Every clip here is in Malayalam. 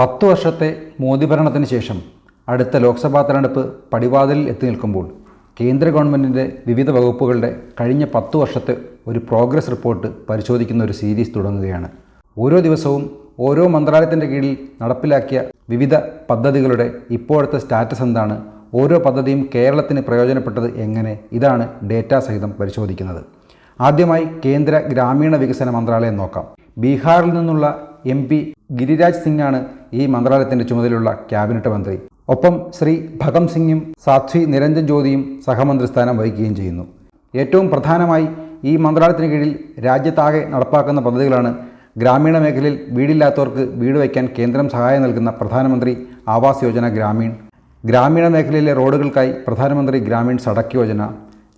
പത്തു വർഷത്തെ മോദി ഭരണത്തിന് ശേഷം അടുത്ത ലോക്സഭാ തെരഞ്ഞെടുപ്പ് പടിവാതിലിൽ എത്തി നിൽക്കുമ്പോൾ കേന്ദ്ര ഗവൺമെന്റിന്റെ വിവിധ വകുപ്പുകളുടെ കഴിഞ്ഞ പത്തു വർഷത്തെ ഒരു പ്രോഗ്രസ് റിപ്പോർട്ട് പരിശോധിക്കുന്ന ഒരു സീരീസ് തുടങ്ങുകയാണ്. ഓരോ ദിവസവും ഓരോ മന്ത്രാലയത്തിന്റെ കീഴിൽ നടപ്പിലാക്കിയ വിവിധ പദ്ധതികളുടെ ഇപ്പോഴത്തെ സ്റ്റാറ്റസ് എന്താണ്? ഓരോ പദ്ധതിയും കേരളത്തിന് പ്രയോജനപ്പെട്ടത് എങ്ങനെ? ഇതാണ് ഡേറ്റ സഹിതം പരിശോധിക്കുന്നത്. ആദ്യമായി കേന്ദ്ര ഗ്രാമീണ വികസന മന്ത്രാലയം നോക്കാം. ബീഹാറിൽ നിന്നുള്ള എം പി ഗിരിരാജ് സിംഗാണ് ഈ മന്ത്രാലയത്തിന്റെ ചുമതലയുള്ള ക്യാബിനറ്റ് മന്ത്രി. ഒപ്പം ശ്രീ ഭഗം സിംഗും സാധ്വി നിരഞ്ജൻ ജ്യോതിയും സഹമന്ത്രി സ്ഥാനം വഹിക്കുകയും ചെയ്യുന്നു. ഏറ്റവും പ്രധാനമായി ഈ മന്ത്രാലയത്തിന് കീഴിൽ രാജ്യത്താകെ നടപ്പാക്കുന്ന പദ്ധതികളാണ് ഗ്രാമീണ മേഖലയിൽ വീടില്ലാത്തവർക്ക് വീട് വയ്ക്കാൻ കേന്ദ്രം സഹായം നൽകുന്ന പ്രധാനമന്ത്രി ആവാസ് യോജന ഗ്രാമീൺ ഗ്രാമീണ മേഖലയിലെ റോഡുകൾക്കായി പ്രധാനമന്ത്രി ഗ്രാമീൺ സടക്ക് യോജന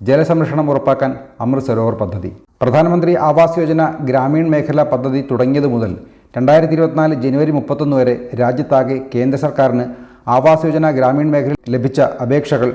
ജലസംരക്ഷണം ഉറപ്പാക്കാൻ അമൃത് സരോവർ പദ്ധതി. പ്രധാനമന്ത്രി ആവാസ് യോജന ഗ്രാമീൺ മേഖല പദ്ധതി തുടങ്ങിയതു മുതൽ രണ്ടായിരത്തി ഇരുപത്തിനാല് ജനുവരി മുപ്പത്തൊന്ന് വരെ രാജ്യത്താകെ കേന്ദ്ര സർക്കാരിന് ആവാസ് യോജന ഗ്രാമീൺ മേഖലയിൽ ലഭിച്ച അപേക്ഷകൾ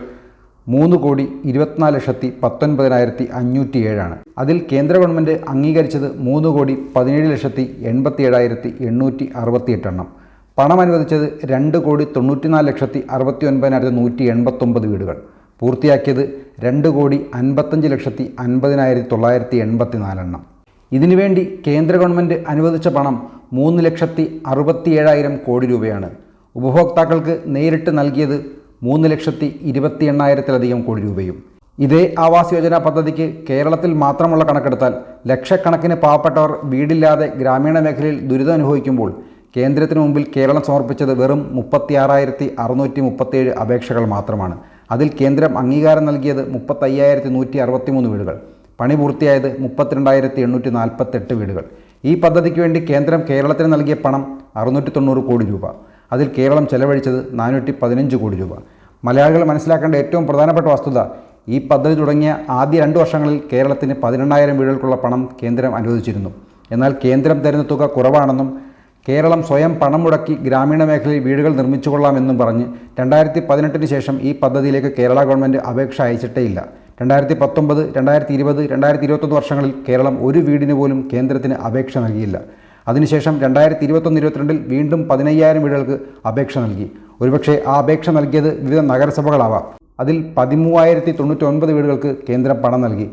മൂന്ന് കോടി ഇരുപത്തിനാല് ലക്ഷത്തി പത്തൊൻപതിനായിരത്തി അഞ്ഞൂറ്റി ഏഴാണ് അതിൽ കേന്ദ്ര ഗവൺമെന്റ് അംഗീകരിച്ചത് മൂന്ന് കോടി പതിനേഴ് ലക്ഷത്തി എൺപത്തി ഏഴായിരത്തി എണ്ണൂറ്റി അറുപത്തി എട്ടെണ്ണം പണം അനുവദിച്ചത് രണ്ട് കോടി തൊണ്ണൂറ്റിനാല് ലക്ഷത്തി അറുപത്തി ഒൻപതിനായിരത്തി നൂറ്റി എൺപത്തൊമ്പത് വീടുകൾ. പൂർത്തിയാക്കിയത് രണ്ട് കോടി അൻപത്തഞ്ച് ലക്ഷത്തി അൻപതിനായിരത്തി തൊള്ളായിരത്തി എൺപത്തി നാലെണ്ണം ഇതിനുവേണ്ടി കേന്ദ്ര ഗവൺമെന്റ് അനുവദിച്ച പണം മൂന്ന് ലക്ഷത്തി അറുപത്തി ഏഴായിരം കോടി രൂപയാണ്. ഉപഭോക്താക്കൾക്ക് നേരിട്ട് നൽകിയത് മൂന്ന് ലക്ഷത്തി ഇരുപത്തി എണ്ണായിരത്തിലധികം കോടി രൂപയും. ഇതേ ആവാസ് യോജന പദ്ധതിക്ക് കേരളത്തിൽ മാത്രമുള്ള കണക്കെടുത്താൽ ലക്ഷക്കണക്കിന് പാവപ്പെട്ടവർ വീടില്ലാതെ ഗ്രാമീണ മേഖലയിൽ ദുരിതം അനുഭവിക്കുമ്പോൾ കേന്ദ്രത്തിന് മുമ്പിൽ കേരളം സമർപ്പിച്ചത് വെറും മുപ്പത്തിയാറായിരത്തി അറുന്നൂറ്റി മുപ്പത്തേഴ് അപേക്ഷകൾ മാത്രമാണ്. അതിൽ കേന്ദ്രം അംഗീകാരം നൽകിയത് മുപ്പത്തയ്യായിരത്തി നൂറ്റി അറുപത്തിമൂന്ന് വീടുകൾ. പണി പൂർത്തിയായത് മുപ്പത്തിരണ്ടായിരത്തി എണ്ണൂറ്റി നാൽപ്പത്തെട്ട് വീടുകൾ. ഈ പദ്ധതിക്ക് വേണ്ടി കേന്ദ്രം കേരളത്തിന് നൽകിയ പണം അറുന്നൂറ്റി തൊണ്ണൂറ് കോടി രൂപ. അതിൽ കേരളം ചെലവഴിച്ചത് നാനൂറ്റി പതിനഞ്ച് കോടി രൂപ. മലയാളികൾ മനസ്സിലാക്കേണ്ട ഏറ്റവും പ്രധാനപ്പെട്ട വസ്തുത ഈ പദ്ധതി തുടങ്ങിയ ആദ്യ രണ്ട് വർഷങ്ങളിൽ കേരളത്തിന് പതിനെണ്ണായിരം വീടുകൾക്കുള്ള പണം കേന്ദ്രം അനുവദിച്ചിരുന്നു. എന്നാൽ കേന്ദ്രം തരുന്ന തുക കുറവാണെന്നും കേരളം സ്വയം പണം മുടക്കി ഗ്രാമീണ മേഖലയിൽ വീടുകൾ നിർമ്മിച്ചുകൊള്ളാമെന്നും പറഞ്ഞ് രണ്ടായിരത്തി പതിനെട്ടിന് ശേഷം ഈ പദ്ധതിയിലേക്ക് കേരള ഗവൺമെന്റ് അപേക്ഷ അയച്ചിട്ടേയില്ല. രണ്ടായിരത്തി പത്തൊമ്പത് രണ്ടായിരത്തി ഇരുപത് രണ്ടായിരത്തി ഇരുപത്തൊന്ന് വർഷങ്ങളിൽ കേരളം ഒരു വീടിന് പോലും കേന്ദ്രത്തിന് അപേക്ഷ നൽകിയില്ല. അതിനുശേഷം രണ്ടായിരത്തി ഇരുപത്തൊന്ന് ഇരുപത്തിരണ്ടിൽ വീണ്ടും പതിനയ്യായിരം വീടുകൾക്ക് അപേക്ഷ നൽകി. ഒരുപക്ഷെ ആ അപേക്ഷ നൽകിയത് വിവിധ നഗരസഭകളാവാം. അതിൽ പതിമൂവായിരത്തി തൊണ്ണൂറ്റി ഒൻപത് വീടുകൾക്ക് കേന്ദ്രം പണം നൽകി.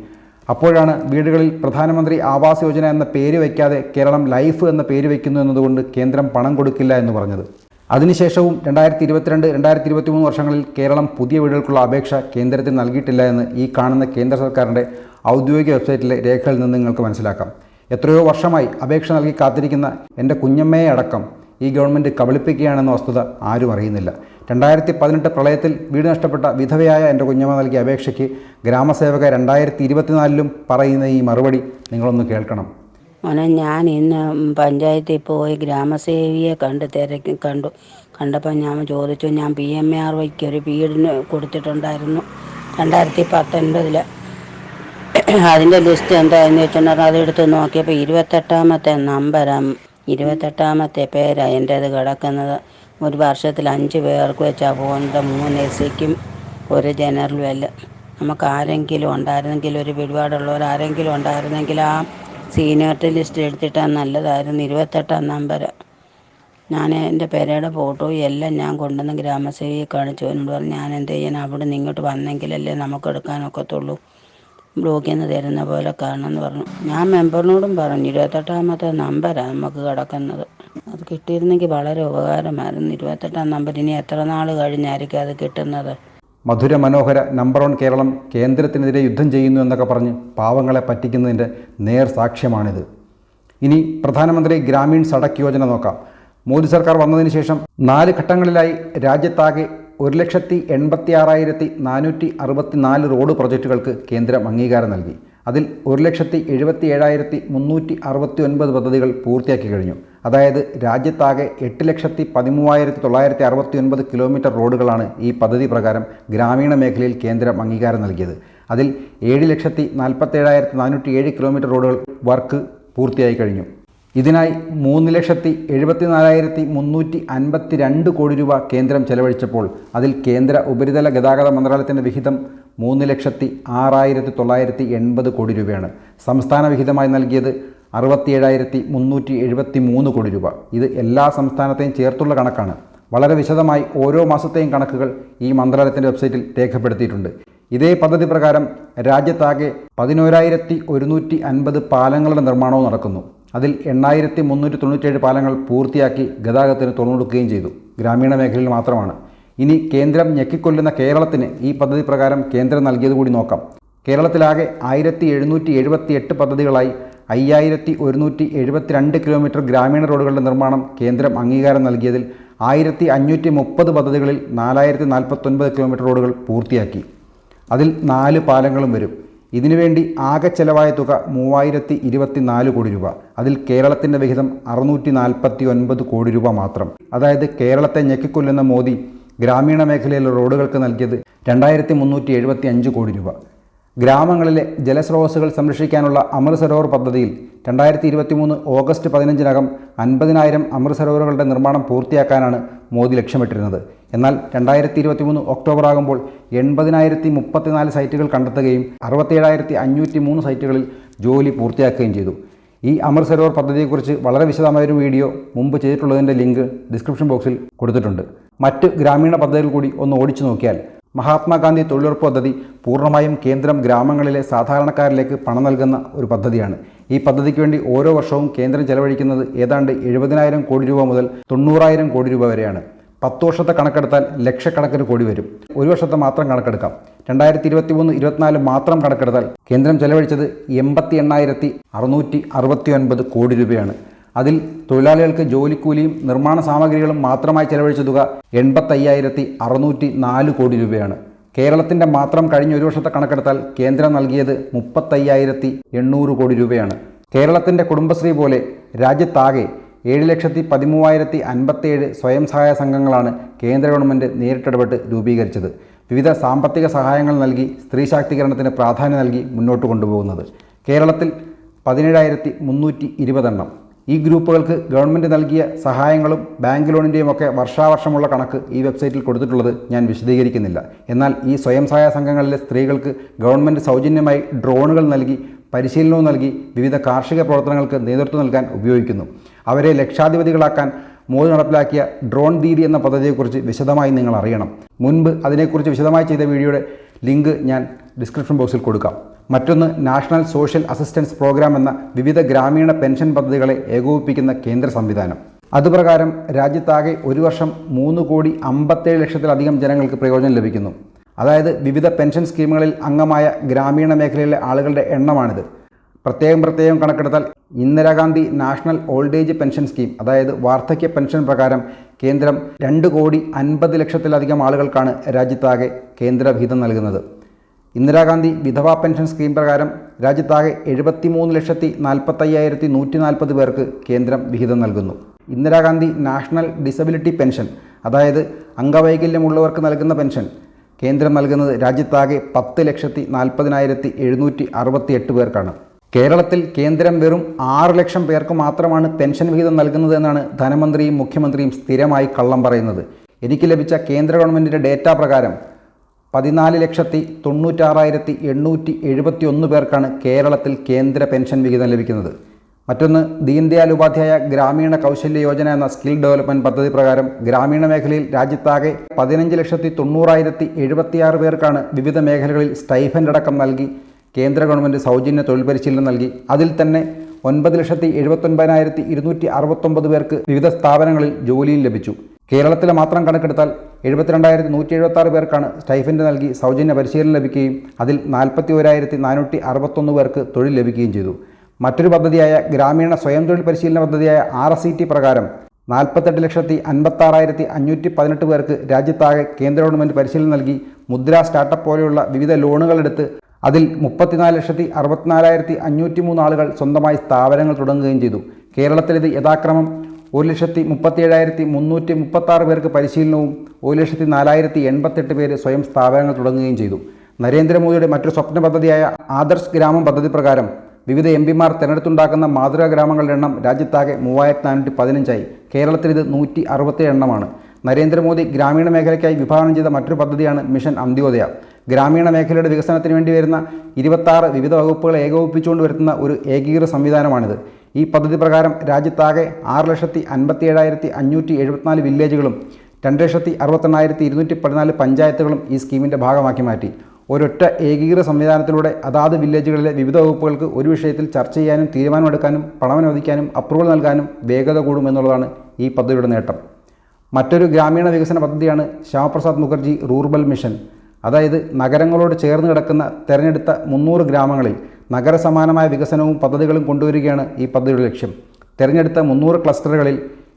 അപ്പോഴാണ് വീടുകളിൽ പ്രധാനമന്ത്രി ആവാസ് യോജന എന്ന പേര് വയ്ക്കാതെ കേരളം ലൈഫ് എന്ന പേര് വയ്ക്കുന്നു എന്നതുകൊണ്ട് കേന്ദ്രം പണം കൊടുക്കില്ല എന്ന് പറഞ്ഞത്. അതിനുശേഷവും രണ്ടായിരത്തി ഇരുപത്തിരണ്ട് രണ്ടായിരത്തി ഇരുപത്തി മൂന്ന് വർഷങ്ങളിൽ കേരളം പുതിയ വീടുകൾക്കുള്ള അപേക്ഷ കേന്ദ്രത്തിൽ നൽകിയിട്ടില്ല എന്ന് ഈ കാണുന്ന കേന്ദ്ര സർക്കാരിന്റെ ഔദ്യോഗിക വെബ്സൈറ്റിലെ രേഖകളിൽ നിന്ന് നിങ്ങൾക്ക് മനസ്സിലാക്കാം. എത്രയോ വർഷമായി അപേക്ഷ നൽകി കാത്തിരിക്കുന്ന എന്റെ കുഞ്ഞമ്മയെ അടക്കം ഈ ഗവൺമെന്റ് കബളിപ്പിക്കുകയാണെന്ന വസ്തുത ആരും അറിയുന്നില്ല. രണ്ടായിരത്തി പതിനെട്ട് പ്രളയത്തിൽ വീട് നഷ്ടപ്പെട്ട വിധവയായ എന്റെ കുഞ്ഞമ്മ നൽകിയ അപേക്ഷയ്ക്ക് ഗ്രാമസേവക രണ്ടായിരത്തി ഇരുപത്തിനാലിലും പറയുന്ന ഈ മറുപടി നിങ്ങളൊന്ന് കേൾക്കണം. മോനെ ഞാൻ ഇന്ന് പഞ്ചായത്തിൽ പോയി ഗ്രാമസേവിയെ കണ്ട് തിരക്കി കണ്ടു. കണ്ടപ്പോൾ ഞാൻ ചോദിച്ചു ഞാൻ പി എം എ ആർ വൈക്ക് ഒരു വീടിന് കൊടുത്തിട്ടുണ്ടായിരുന്നു രണ്ടായിരത്തി പത്തൊൻപതിൽ അതിന്റെ ലിസ്റ്റ് എന്താണെന്ന് വെച്ചിട്ടുണ്ടെങ്കിൽ അതെടുത്ത് നോക്കിയപ്പോൾ ഇരുപത്തെട്ടാമത്തെ നമ്പരം ഇരുപത്തെട്ടാമത്തെ പേരാണ് എന്റെ അത് കിടക്കുന്നത്. ഒരു വർഷത്തിൽ അഞ്ച് പേർക്ക് വെച്ചാൽ പോകുന്നത് മൂന്ന് എസ് സിക്കും ഒരു ജനറൽ അല്ല നമുക്ക് ആരെങ്കിലും ഉണ്ടായിരുന്നെങ്കിൽ ഒരു പിടിപാടുള്ളവർ ആരെങ്കിലും ഉണ്ടായിരുന്നെങ്കിൽ ആ സീനിയറിറ്റി ലിസ്റ്റ് എടുത്തിട്ടാൽ നല്ലതായിരുന്നു. ഇരുപത്തെട്ടാം നമ്പർ. ഞാൻ എന്റെ പെരയുടെ ഫോട്ടോയും എല്ലാം ഞാൻ കൊണ്ടുവന്ന് ഗ്രാമസേവയെ കാണിച്ചു. എന്നോട് പറഞ്ഞു ഞാൻ എന്ത് ചെയ്യാൻ അവിടെ നിന്ന് ഇങ്ങോട്ട് വന്നെങ്കിലല്ലേ നമുക്ക് എടുക്കാനൊക്കത്തുള്ളൂ. ബ്ലോക്കിൽ നിന്ന് തരുന്ന പോലെ കാണണമെന്ന് പറഞ്ഞു. ഞാൻ മെമ്പറിനോടും പറഞ്ഞു ഇരുപത്തെട്ടാമത്തെ നമ്പരാണ് നമുക്ക് കിടക്കുന്നത്. അത് കിട്ടിയിരുന്നെങ്കിൽ വളരെ ഉപകാരമായിരുന്നു. ഇരുപത്തെട്ടാം നമ്പർ ഇനി എത്ര നാൾ കഴിഞ്ഞായിരിക്കും അത് കിട്ടുന്നത്? മധുര മനോഹര നമ്പർ വൺ കേരളം കേന്ദ്രത്തിനെതിരെ യുദ്ധം ചെയ്യുന്നു എന്നൊക്കെ പറഞ്ഞ് പാവങ്ങളെ പറ്റിക്കുന്നതിന്റെ നേർ സാക്ഷ്യമാണിത്. ഇനി പ്രധാനമന്ത്രി ഗ്രാമീൺ സടക്ക് യോജന നോക്കാം. മോദി സർക്കാർ വന്നതിന് ശേഷം നാല് ഘട്ടങ്ങളിലായി രാജ്യത്താകെ ഒരു ലക്ഷത്തി എൺപത്തി ആറായിരത്തി നാനൂറ്റി അറുപത്തി നാല് റോഡ് പ്രൊജക്റ്റുകൾക്ക് കേന്ദ്രം അംഗീകാരം നൽകി. അതിൽ ഒരു ലക്ഷത്തി എഴുപത്തി ഏഴായിരത്തി മുന്നൂറ്റി അറുപത്തി ഒൻപത് പദ്ധതികൾ പൂർത്തിയാക്കി കഴിഞ്ഞു. അതായത് രാജ്യത്താകെ എട്ട് ലക്ഷത്തി പതിമൂവായിരത്തി തൊള്ളായിരത്തി അറുപത്തി ഒൻപത് കിലോമീറ്റർ റോഡുകളാണ് ഈ പദ്ധതി പ്രകാരം ഗ്രാമീണ മേഖലയിൽ കേന്ദ്രം അംഗീകാരം നൽകിയത്. അതിൽ ഏഴ് ലക്ഷത്തി നാൽപ്പത്തേഴായിരത്തി നാനൂറ്റി ഏഴ് കിലോമീറ്റർ റോഡുകൾ വർക്ക് പൂർത്തിയായി കഴിഞ്ഞു. ഇതിനായി മൂന്ന് ലക്ഷത്തി എഴുപത്തി നാലായിരത്തി മുന്നൂറ്റി അൻപത്തി രണ്ട് കോടി രൂപ കേന്ദ്രം ചെലവഴിച്ചപ്പോൾ അതിൽ കേന്ദ്ര ഉപരിതല ഗതാഗത മന്ത്രാലയത്തിന്റെ വിഹിതം മൂന്ന് ലക്ഷത്തി ആറായിരത്തി തൊള്ളായിരത്തി എൺപത് കോടി രൂപയാണ്. സംസ്ഥാന വിഹിതമായി നൽകിയത് അറുപത്തിയേഴായിരത്തി മുന്നൂറ്റി എഴുപത്തി മൂന്ന് കോടി രൂപ. ഇത് എല്ലാ സംസ്ഥാനത്തെയും ചേർത്തുള്ള കണക്കാണ്. വളരെ വിശദമായി ഓരോ മാസത്തെയും കണക്കുകൾ ഈ മന്ത്രാലയത്തിന്റെ വെബ്സൈറ്റിൽ രേഖപ്പെടുത്തിയിട്ടുണ്ട്. ഇതേ പദ്ധതി പ്രകാരം രാജ്യത്താകെ പതിനോരായിരത്തി ഒരുന്നൂറ്റി അൻപത് പാലങ്ങളുടെ നിർമ്മാണവും നടക്കുന്നു. അതിൽ എണ്ണായിരത്തി മുന്നൂറ്റി തൊണ്ണൂറ്റേഴ് പാലങ്ങൾ പൂർത്തിയാക്കി ഗതാഗതത്തിന് തുറന്നുകൊടുക്കുകയും ചെയ്തു. ഗ്രാമീണ മേഖലയിൽ മാത്രമാണ്. ഇനി കേന്ദ്രം ഞെക്കിക്കൊല്ലുന്ന കേരളത്തിന് ഈ പദ്ധതി പ്രകാരം കേന്ദ്രം നൽകിയത് കൂടി നോക്കാം. കേരളത്തിലാകെ ആയിരത്തി എഴുന്നൂറ്റി എഴുപത്തി എട്ട് പദ്ധതികളായി അയ്യായിരത്തി ഒരുന്നൂറ്റി എഴുപത്തിരണ്ട് കിലോമീറ്റർ ഗ്രാമീണ റോഡുകളുടെ നിർമ്മാണം കേന്ദ്രം അംഗീകാരം നൽകിയതിൽ ആയിരത്തി അഞ്ഞൂറ്റി മുപ്പത് പദ്ധതികളിൽ നാലായിരത്തി നാൽപ്പത്തൊൻപത് കിലോമീറ്റർ റോഡുകൾ പൂർത്തിയാക്കി. അതിൽ നാല് പാലങ്ങളും വരും. ഇതിനുവേണ്ടി ആകെ ചെലവായ തുക മൂവായിരത്തി ഇരുപത്തി നാല് കോടി രൂപ. അതിൽ കേരളത്തിന്റെ വിഹിതം അറുന്നൂറ്റി നാൽപ്പത്തി ഒൻപത് കോടി രൂപ മാത്രം. അതായത് കേരളത്തെ ഞെക്കിക്കൊല്ലുന്ന മോദി ഗ്രാമീണ മേഖലയിലെ റോഡുകൾക്ക് നൽകിയത് രണ്ടായിരത്തി മുന്നൂറ്റി എഴുപത്തി അഞ്ച് കോടി രൂപ. ഗ്രാമങ്ങളിലെ ജലസ്രോതസ്സുകൾ സംരക്ഷിക്കാനുള്ള അമൃത് സരോവർ പദ്ധതിയിൽ രണ്ടായിരത്തി ഇരുപത്തി മൂന്ന് ഓഗസ്റ്റ് പതിനഞ്ചിനകം അൻപതിനായിരം അമൃത് സരോവറുകളുടെ നിർമ്മാണം പൂർത്തിയാക്കാനാണ് മോദി ലക്ഷ്യമിട്ടിരുന്നത്. എന്നാൽ രണ്ടായിരത്തി ഇരുപത്തി മൂന്ന് ഒക്ടോബർ ആകുമ്പോൾ എൺപതിനായിരത്തി മുപ്പത്തിനാല് സൈറ്റുകൾ കണ്ടെത്തുകയും അറുപത്തേഴായിരത്തി അഞ്ഞൂറ്റി മൂന്ന് സൈറ്റുകളിൽ ജോലി പൂർത്തിയാക്കുകയും ചെയ്തു. ഈ അമർ സരോവർ പദ്ധതിയെക്കുറിച്ച് വളരെ വിശദമായ ഒരു വീഡിയോ മുമ്പ് ചെയ്തിട്ടുള്ളതിന്റെ ലിങ്ക് ഡിസ്ക്രിപ്ഷൻ ബോക്സിൽ കൊടുത്തിട്ടുണ്ട്. മറ്റ് ഗ്രാമീണ പദ്ധതികൾ കൂടി ഒന്ന് ഓടിച്ചു നോക്കിയാൽ മഹാത്മാഗാന്ധി തൊഴിലുറപ്പ് പദ്ധതി പൂർണമായും കേന്ദ്രം ഗ്രാമങ്ങളിലെ സാധാരണക്കാരിലേക്ക് പണം നൽകുന്ന ഒരു പദ്ധതിയാണ്. ഈ പദ്ധതിക്ക് വേണ്ടി ഓരോ വർഷവും കേന്ദ്രം ചെലവഴിക്കുന്നത് ഏതാണ്ട് എഴുപതിനായിരം കോടി രൂപ മുതൽ തൊണ്ണൂറായിരം കോടി രൂപ വരെയാണ്. പത്ത് വർഷത്തെ കണക്കെടുത്താൽ ലക്ഷക്കണക്കിന് കോടി വരും. ഒരു വർഷത്തെ മാത്രം കണക്കെടുക്കാം. രണ്ടായിരത്തി ഇരുപത്തി മൂന്ന് ഇരുപത്തിനാല് മാത്രം കണക്കെടുത്താൽ കേന്ദ്രം ചെലവഴിച്ചത് എൺപത്തി എണ്ണായിരത്തി അറുന്നൂറ്റി അറുപത്തി ഒൻപത് കോടി രൂപയാണ്. അതിൽ തൊഴിലാളികൾക്ക് ജോലിക്കൂലിയും നിർമ്മാണ സാമഗ്രികളും മാത്രമായി ചെലവഴിച്ച തുക എൺപത്തയ്യായിരത്തി അറുന്നൂറ്റി നാല് കോടി രൂപയാണ്. കേരളത്തിന്റെ മാത്രം കഴിഞ്ഞ ഒരു വർഷത്തെ കണക്കെടുത്താൽ കേന്ദ്രം നൽകിയത് മുപ്പത്തയ്യായിരത്തി എണ്ണൂറ് കോടി രൂപയാണ്. കേരളത്തിന്റെ കുടുംബശ്രീ പോലെ രാജ്യത്താകെ ഏഴ് ലക്ഷത്തി പതിമൂവായിരത്തി അൻപത്തേഴ് സ്വയം സഹായ സംഘങ്ങളാണ് കേന്ദ്ര ഗവൺമെന്റ് നേരിട്ടിടപെട്ട് രൂപീകരിച്ചത്. വിവിധ സാമ്പത്തിക സഹായങ്ങൾ നൽകി സ്ത്രീ ശാക്തീകരണത്തിന് പ്രാധാന്യം നൽകി മുന്നോട്ട് കൊണ്ടുപോകുന്നത്. കേരളത്തിൽ പതിനേഴായിരത്തി മുന്നൂറ്റി ഇരുപതെണ്ണം ഈ ഗ്രൂപ്പുകൾക്ക് ഗവൺമെന്റ് നൽകിയ സഹായങ്ങളും ബാങ്ക് ലോണിന്റെയും ഒക്കെ വർഷാവർഷമുള്ള കണക്ക് ഈ വെബ്സൈറ്റിൽ കൊടുത്തിട്ടുള്ളത് ഞാൻ വിശദീകരിക്കുന്നില്ല. എന്നാൽ ഈ സ്വയം സഹായ സംഘങ്ങളിലെ സ്ത്രീകൾക്ക് ഗവൺമെന്റ് സൗജന്യമായി ഡ്രോണുകൾ നൽകി പരിശീലനവും നൽകി വിവിധ കാർഷിക പ്രവർത്തനങ്ങൾക്ക് നേതൃത്വം നൽകാൻ ഉപയോഗിക്കുന്നു. അവരെ ലക്ഷാധിപതികളാക്കാൻ മോദി നടപ്പിലാക്കിയ ഡ്രോൺ ദീദി എന്ന പദ്ധതിയെക്കുറിച്ച് വിശദമായി നിങ്ങൾ അറിയണം. മുൻപ് അതിനെക്കുറിച്ച് വിശദമായി ചെയ്ത വീഡിയോയുടെ ലിങ്ക് ഞാൻ ഡിസ്ക്രിപ്ഷൻ ബോക്സിൽ കൊടുക്കാം. മറ്റൊന്ന് നാഷണൽ സോഷ്യൽ അസിസ്റ്റൻസ് പ്രോഗ്രാം എന്ന വിവിധ ഗ്രാമീണ പെൻഷൻ പദ്ധതികളെ ഏകോപിപ്പിക്കുന്ന കേന്ദ്ര സംവിധാനം. അതുപ്രകാരം രാജ്യത്താകെ ഒരു വർഷം മൂന്ന് കോടി അമ്പത്തേഴ് ലക്ഷത്തിലധികം ജനങ്ങൾക്ക് പ്രയോജനം ലഭിക്കുന്നു. അതായത് വിവിധ പെൻഷൻ സ്കീമുകളിൽ അംഗമായ ഗ്രാമീണ മേഖലയിലെ ആളുകളുടെ എണ്ണമാണിത്. പ്രത്യേകം പ്രത്യേകം കണക്കെടുത്താൽ Indira Gandhi national old age pension scheme അതായത് വാർദ്ധക്യ പെൻഷൻ പ്രകാരം കേന്ദ്രം രണ്ട് കോടി അൻപത് ലക്ഷത്തിലധികം ആളുകൾക്കാണ് രാജ്യത്താകെ കേന്ദ്ര വിഹിതം നൽകുന്നത്. ഇന്ദിരാഗാന്ധി വിധവാ പെൻഷൻ സ്കീം പ്രകാരം രാജ്യത്താകെ എഴുപത്തിമൂന്ന് ലക്ഷത്തി നാൽപ്പത്തയ്യായിരത്തി നൂറ്റി നാൽപ്പത് പേർക്ക് കേന്ദ്രം വിഹിതം നൽകുന്നു. ഇന്ദിരാഗാന്ധി നാഷണൽ ഡിസബിലിറ്റി പെൻഷൻ അതായത് അംഗവൈകല്യമുള്ളവർക്ക് നൽകുന്ന പെൻഷൻ കേന്ദ്രം നൽകുന്നത് രാജ്യത്താകെ പത്ത് ലക്ഷത്തി നാൽപ്പതിനായിരത്തി എഴുന്നൂറ്റി അറുപത്തി എട്ട് പേർക്കാണ്. കേരളത്തിൽ കേന്ദ്രം വെറും ആറ് ലക്ഷം പേർക്ക് മാത്രമാണ് പെൻഷൻ വിഹിതം നൽകുന്നതെന്നാണ് ധനമന്ത്രിയും മുഖ്യമന്ത്രിയും സ്ഥിരമായി കള്ളം പറയുന്നത്. എനിക്ക് ലഭിച്ച കേന്ദ്ര ഗവൺമെന്റിന്റെ ഡേറ്റ പ്രകാരം പതിനാല് ലക്ഷത്തി തൊണ്ണൂറ്റാറായിരത്തി എണ്ണൂറ്റി എഴുപത്തി ഒന്ന് പേർക്കാണ് കേരളത്തിൽ കേന്ദ്ര പെൻഷൻ വിഹിതം ലഭിക്കുന്നത്. മറ്റൊന്ന് ദീൻദയാൽ ഉപാധ്യായ ഗ്രാമീണ കൗശല്യ യോജന എന്ന സ്കിൽ ഡെവലപ്മെന്റ് പദ്ധതി പ്രകാരം ഗ്രാമീണ മേഖലയിൽ രാജ്യത്താകെ പതിനഞ്ച് ലക്ഷത്തി തൊണ്ണൂറായിരത്തി എഴുപത്തിയാറ് പേർക്കാണ് വിവിധ മേഖലകളിൽ സ്റ്റൈഫൻഡ് അടക്കം നൽകി കേന്ദ്ര ഗവൺമെന്റ് സൗജന്യ തൊഴിൽ പരിശീലനം നൽകി. അതിൽ തന്നെ ഒൻപത് ലക്ഷത്തി എഴുപത്തൊൻപതിനായിരത്തി ഇരുന്നൂറ്റി അറുപത്തൊമ്പത് പേർക്ക് വിവിധ സ്ഥാപനങ്ങളിൽ ജോലിയും ലഭിച്ചു. കേരളത്തിലെ മാത്രം കണക്കെടുത്താൽ എഴുപത്തിരണ്ടായിരത്തി നൂറ്റി എഴുപത്തി ആറ് പേർക്കാണ് സ്റ്റൈഫൻഡ് നൽകി സൗജന്യ പരിശീലനം ലഭിക്കുകയും അതിൽ നാൽപ്പത്തി ഒരായിരത്തി നാനൂറ്റി അറുപത്തൊന്ന് പേർക്ക് തൊഴിൽ ലഭിക്കുകയും ചെയ്തു. മറ്റൊരു പദ്ധതിയായ ഗ്രാമീണ സ്വയം തൊഴിൽ പരിശീലന പദ്ധതിയായ ആർ എസ് ഇ ടി പ്രകാരം നാൽപ്പത്തെട്ട് ലക്ഷത്തി അൻപത്താറായിരത്തി അഞ്ഞൂറ്റി പതിനെട്ട് പേർക്ക് രാജ്യത്താകെ കേന്ദ്ര ഗവൺമെന്റ് പരിശീലനം നൽകി മുദ്ര സ്റ്റാർട്ടപ്പ് പോലെയുള്ള വിവിധ ലോണുകളെടുത്ത് അതിൽ മുപ്പത്തിനാല് ലക്ഷത്തി അറുപത്തിനാലായിരത്തി അഞ്ഞൂറ്റി മൂന്ന് ആളുകൾ സ്വന്തമായി സ്ഥാപനങ്ങൾ തുടങ്ങുകയും ചെയ്തു. കേരളത്തിൽ ഇത് യഥാക്രമം ഒരു ലക്ഷത്തി മുപ്പത്തി ഏഴായിരത്തി മുന്നൂറ്റി മുപ്പത്താറ് പേർക്ക് പരിശീലനവും ഒരു ലക്ഷത്തി നാലായിരത്തി എൺപത്തെട്ട് പേര് സ്വയം സ്ഥാപനങ്ങൾ തുടങ്ങുകയും ചെയ്തു. നരേന്ദ്രമോദിയുടെ മറ്റൊരു സ്വപ്ന പദ്ധതിയായ ആദർശ് ഗ്രാമം പദ്ധതി പ്രകാരം വിവിധ എം പിമാർ തെരഞ്ഞെടുത്തുണ്ടാക്കുന്ന മാതൃകാ ഗ്രാമങ്ങളുടെ എണ്ണം രാജ്യത്താകെ മൂവായിരത്തി നാനൂറ്റി പതിനഞ്ചായി കേരളത്തിൽ ഇത് നൂറ്റി അറുപത്തി എണ്ണമാണ്. നരേന്ദ്രമോദി ഗ്രാമീണ മേഖലയ്ക്കായി വിഭാവനം ചെയ്ത മറ്റൊരു പദ്ധതിയാണ് മിഷൻ അന്ത്യോദയ. ഗ്രാമീണ മേഖലയുടെ വികസനത്തിന് വേണ്ടി വരുന്ന ഇരുപത്താറ് വിവിധ വകുപ്പുകളെ ഏകോപിപ്പിച്ചുകൊണ്ട് വരുത്തുന്ന ഒരു ഏകീകൃത സംവിധാനമാണിത്. ഈ പദ്ധതി പ്രകാരം രാജ്യത്താകെ ആറ് ലക്ഷത്തി അൻപത്തി ഏഴായിരത്തി അഞ്ഞൂറ്റി എഴുപത്തിനാല് വില്ലേജുകളും രണ്ട് ലക്ഷത്തി അറുപത്തെണ്ണായിരത്തി ഇരുന്നൂറ്റി പതിനാല് പഞ്ചായത്തുകളും ഈ സ്കീമിന്റെ ഭാഗമാക്കി മാറ്റി. ഒരൊറ്റ ഏകീകൃത സംവിധാനത്തിലൂടെ അതാത് വില്ലേജുകളിലെ വിവിധ വകുപ്പുകൾക്ക് ഒരു വിഷയത്തിൽ ചർച്ച ചെയ്യാനും തീരുമാനമെടുക്കാനും പണം അനുവദിക്കാനും അപ്രൂവൽ നൽകാനും വേഗത കൂടും എന്നുള്ളതാണ് ഈ പദ്ധതിയുടെ നേട്ടം. മറ്റൊരു ഗ്രാമീണ വികസന പദ്ധതിയാണ് ശ്യാമപ്രസാദ് മുഖർജി റൂർബൽ മിഷൻ. അതായത് നഗരങ്ങളോട് ചേർന്ന് കിടക്കുന്ന തെരഞ്ഞെടുത്ത മുന്നൂറ് ഗ്രാമങ്ങളിൽ നഗരസമാനമായ വികസനവും പദ്ധതികളും കൊണ്ടുവരികയാണ് ഈ പദ്ധതിയുടെ ലക്ഷ്യം. തിരഞ്ഞെടുത്ത മുന്നൂറ് ക്ലസ്റ്ററുകളിൽ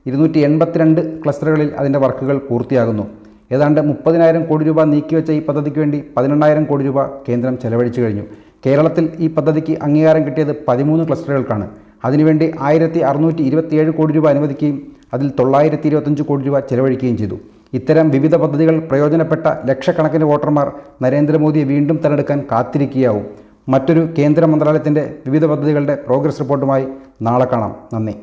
ഇരുന്നൂറ്റി എൺപത്തിരണ്ട് ക്ലസ്റ്ററുകളിൽ അതിന്റെ വർക്കുകൾ പൂർത്തിയാകുന്നു. ഏതാണ്ട് മുപ്പതിനായിരം കോടി രൂപ നീക്കിവെച്ച ഈ പദ്ധതിക്ക് വേണ്ടി പതിനെണ്ണായിരം കോടി രൂപ കേന്ദ്രം ചെലവഴിച്ചു കഴിഞ്ഞു. കേരളത്തിൽ ഈ പദ്ധതിക്ക് അംഗീകാരം കിട്ടിയത് പതിമൂന്ന് ക്ലസ്റ്ററുകൾക്കാണ്. അതിനുവേണ്ടി ആയിരത്തി അറുന്നൂറ്റി ഇരുപത്തിയേഴ് കോടി രൂപ അനുവദിക്കുകയും അതിൽ തൊള്ളായിരത്തി ഇരുപത്തഞ്ച് കോടി രൂപ ചെലവഴിക്കുകയും ചെയ്തു. ഇത്തരം വിവിധ പദ്ധതികൾ പ്രയോജനപ്പെട്ട ലക്ഷക്കണക്കിന് വോട്ടർമാർ നരേന്ദ്രമോദിയെ വീണ്ടും തിരഞ്ഞെടുക്കാൻ കാത്തിരിക്കുകയാവും. മറ്റൊരു കേന്ദ്ര മന്ത്രാലയത്തിന്റെ വിവിധ പദ്ധതികളുടെ പ്രോഗ്രസ് റിപ്പോർട്ടുമായി നാളെ കാണാം. നന്ദി.